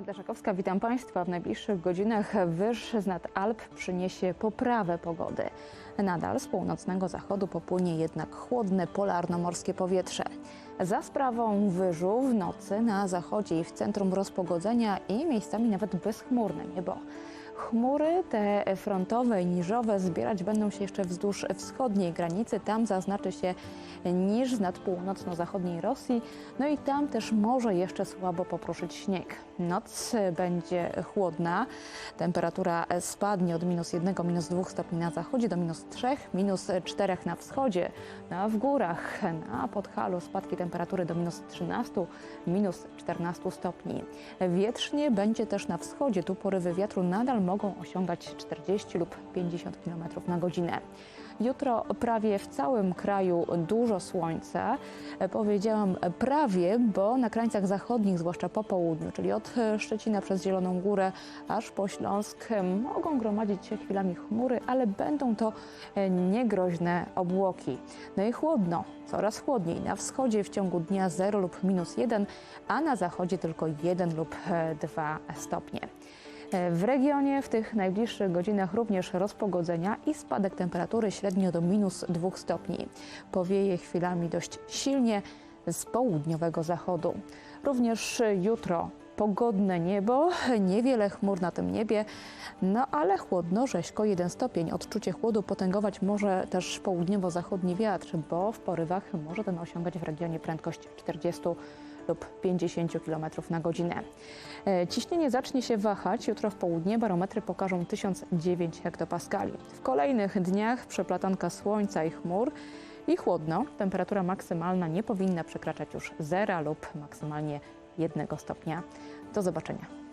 Magda Szakowska, witam Państwa. W najbliższych godzinach wyż z nad Alp przyniesie poprawę pogody. Nadal z północnego zachodu popłynie jednak chłodne polarno-morskie powietrze. Za sprawą wyżu w nocy na zachodzie i w centrum rozpogodzenia i miejscami nawet bezchmurne niebo. Chmury te frontowe i niżowe zbierać będą się jeszcze wzdłuż wschodniej granicy. Tam zaznaczy się niż nad północno-zachodniej Rosji. No i tam też może jeszcze słabo popruszyć śnieg. Noc będzie chłodna. Temperatura spadnie od minus 1, minus 2 stopni na zachodzie do minus 3, minus 4 na wschodzie. No a w górach na Podhalu spadki temperatury do minus 13, minus 14 stopni. Wietrznie będzie też na wschodzie. Tu porywy wiatru nadal mogą osiągać 40 lub 50 km na godzinę. Jutro prawie w całym kraju dużo słońca. E, Powiedziałam prawie, bo na krańcach zachodnich, zwłaszcza po południu, czyli od e, Szczecina przez Zieloną Górę aż po Śląsk, e, mogą gromadzić się chwilami chmury, ale będą to niegroźne obłoki. No i chłodno, coraz chłodniej. Na wschodzie w ciągu dnia 0 lub minus 1, a na zachodzie tylko 1 lub 2 stopnie. W regionie w tych najbliższych godzinach również rozpogodzenia i spadek temperatury średnio do minus 2 stopni. Powieje chwilami dość silnie z południowego zachodu. Również jutro pogodne niebo, niewiele chmur na tym niebie, no ale chłodno, rzeźko 1 stopień. Odczucie chłodu potęgować może też południowo-zachodni wiatr, bo w porywach może ten osiągać w regionie prędkość 40 lub 50 km na godzinę. E, Ciśnienie zacznie się wahać. Jutro w południe barometry pokażą 1009 hektopaskali. W kolejnych dniach przeplatanka słońca i chmur i chłodno. Temperatura maksymalna nie powinna przekraczać już zera lub maksymalnie 1 stopnia. Do zobaczenia.